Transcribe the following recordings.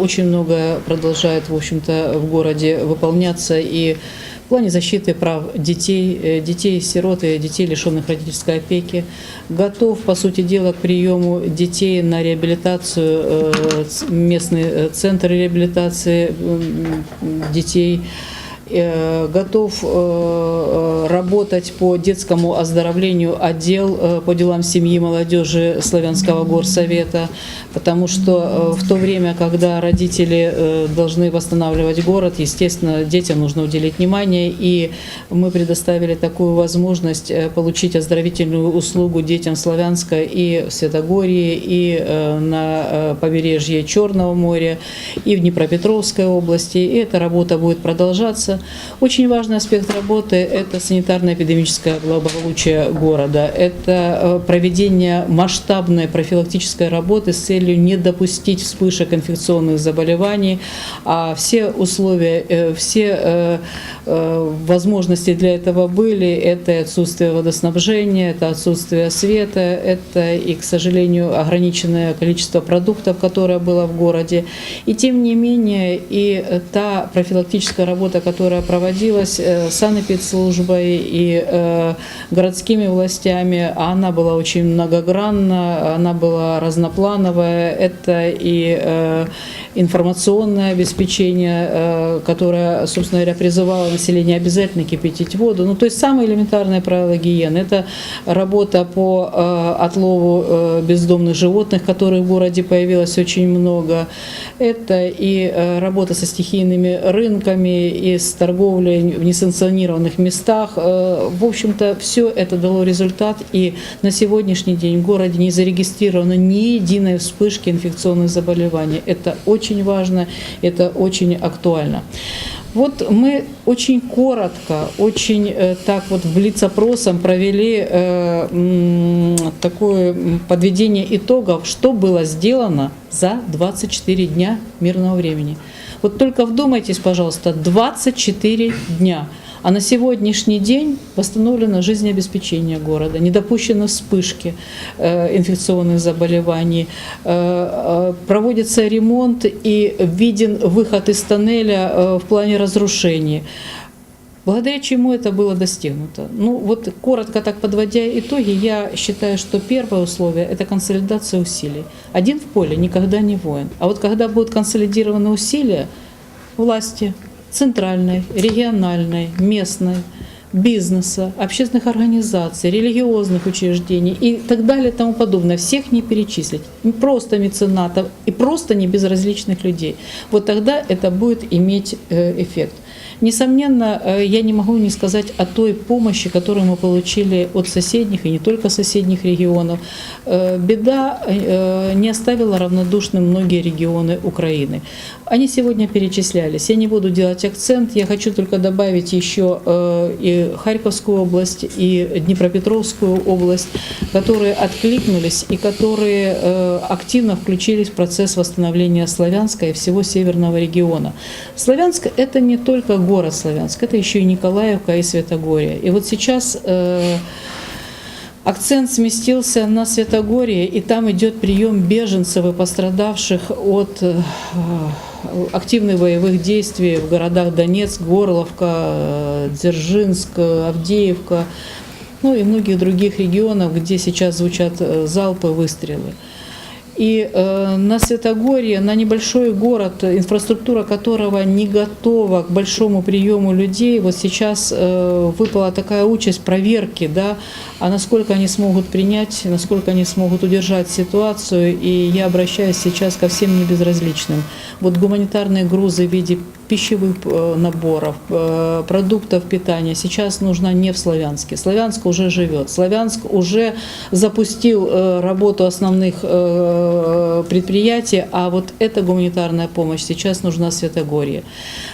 Очень многое продолжает, в общем-то, в городе выполняться и в плане защиты прав детей, э, детей-сирот и детей, лишенных родительской опеки. Готов, по сути дела, к приему детей на реабилитацию, э, местный э, центр реабилитации детей готов э, э, работать по детскому оздоровлению отдел э, по делам семьи молодежи Славянского горсовета, потому что э, в то время, когда родители э, должны восстанавливать город, естественно, детям нужно уделить внимание, и мы предоставили такую возможность э, получить оздоровительную услугу детям Славянска и в Святогории, и э, на э, побережье Черного моря, и в Днепропетровской области, и эта работа будет продолжаться. Очень важный аспект работы – это санитарно-эпидемическое благополучие города. Это э, проведение масштабной профилактической работы с целью не допустить вспышек инфекционных заболеваний, а все условия, э, все э, возможности для этого были. Это отсутствие водоснабжения, это отсутствие света, это и, к сожалению, ограниченное количество продуктов, которое было в городе. И тем не менее, и та профилактическая работа, которая проводилась э, санэпидслужбой и э, городскими властями, она была очень многогранна, она была разноплановая. Это и э, информационное обеспечение, которое, собственно говоря, призывало население обязательно кипятить воду. Ну, то есть самые элементарные правила гигиены. Это работа по отлову бездомных животных, которых в городе появилось очень много. Это и работа со стихийными рынками, и с торговлей в несанкционированных местах. Э, В общем-то, все это дало результат, и на сегодняшний день в городе не зарегистрировано ни единой вспышки инфекционных заболеваний. Это очень важно, это очень актуально. Вот мы очень коротко, очень э, так вот блиц-опросом провели э, такое подведение итогов, что было сделано за 24 дня мирного времени. Вот только вдумайтесь, пожалуйста, 24 дня. А на сегодняшний день восстановлено жизнеобеспечение города, не допущены вспышки э, инфекционных заболеваний, э, э, проводится ремонт и виден выход из тоннеля в плане разрушений. Благодаря чему это было достигнуто? Ну вот коротко так подводя итоги, я считаю, что первое условие – это консолидация усилий. Один в поле никогда не воин. А вот когда будут консолидированы усилия власти, центральной, региональной, местной, бизнеса, общественных организаций, религиозных учреждений и так далее и тому подобное. Всех не перечислить. Просто меценатов и просто не безразличных людей. Вот тогда это будет иметь э, эффект. Несомненно, э, я не могу не сказать о той помощи, которую мы получили от соседних и не только соседних регионов. Э, Беда э, не оставила равнодушным многие регионы Украины. Они сегодня перечислялись. Я не буду делать акцент, я хочу только добавить еще и Харьковскую область, и Днепропетровскую область, которые откликнулись и которые активно включились в процесс восстановления Славянска и всего северного региона. Славянск – это не только город Славянск, это еще и Николаевка и Святогория. И вот сейчас э, Акцент сместился на Святогорье, и там идет прием беженцев и пострадавших от э, активных боевых действий в городах Донецк, Горловка, э, Дзержинск, Авдеевка, ну и многих других регионов, где сейчас звучат э, залпы, выстрелы. И э, на Святогорье, на небольшой город, инфраструктура которого не готова к большому приему людей, вот сейчас э, выпала такая участь проверки, да, а насколько они смогут принять, насколько они смогут удержать ситуацию. И я обращаюсь сейчас ко всем небезразличным. Вот гуманитарные грузы в виде пищевых э, наборов, э, продуктов питания сейчас нужна не в Славянске. Славянск уже живет. Славянск уже запустил э, работу основных предприятий, а вот эта гуманитарная помощь сейчас нужна Святогорье.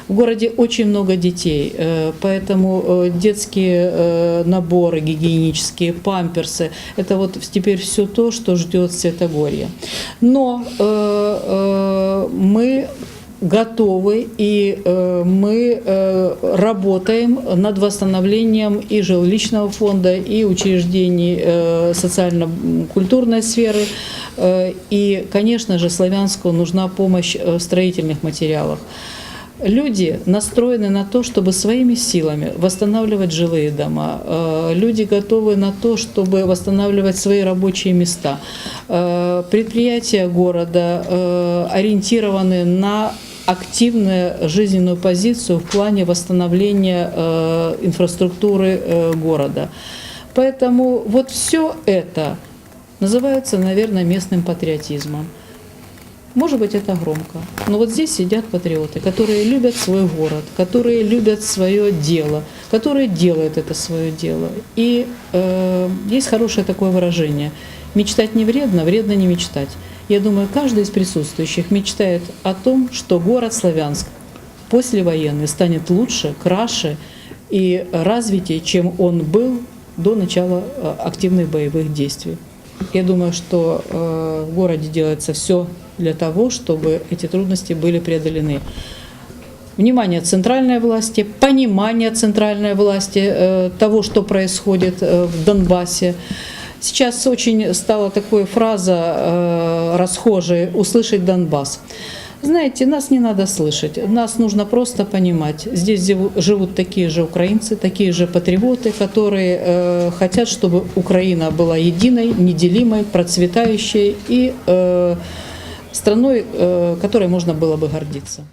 В городе очень много детей, поэтому детские наборы гигиенические, памперсы, это вот теперь все то, что ждет Святогорье. Но мы готовы и э, мы э, работаем над восстановлением и жилищного фонда, и учреждений э, социально-культурной сферы. И, конечно же, Славянску нужна помощь в строительных материалах. Люди настроены на то, чтобы своими силами восстанавливать жилые дома. Люди готовы на то, чтобы восстанавливать свои рабочие места. Предприятия города ориентированы на активную жизненную позицию в плане восстановления э, инфраструктуры э, города. Поэтому вот все это называется, наверное, местным патриотизмом. Может быть, это громко, но вот здесь сидят патриоты, которые любят свой город, которые любят свое дело, которые делают это свое дело. И э, есть хорошее такое выражение «мечтать не вредно, вредно не мечтать». Я думаю, каждый из присутствующих мечтает о том, что город Славянск послевоенный станет лучше, краше и развитее, чем он был до начала э, активных боевых действий. Я думаю, что э, в городе делается все для того, чтобы эти трудности были преодолены. Внимание центральной власти, понимание центральной власти э, того, что происходит в Донбассе. Сейчас очень стала такой фраза э, расхожей «услышать Донбасс». Знаете, нас не надо слышать, нас нужно просто понимать. Здесь живут такие же украинцы, такие же патриоты, которые э, хотят, чтобы Украина была единой, неделимой, процветающей и э, страной, э, которой можно было бы гордиться.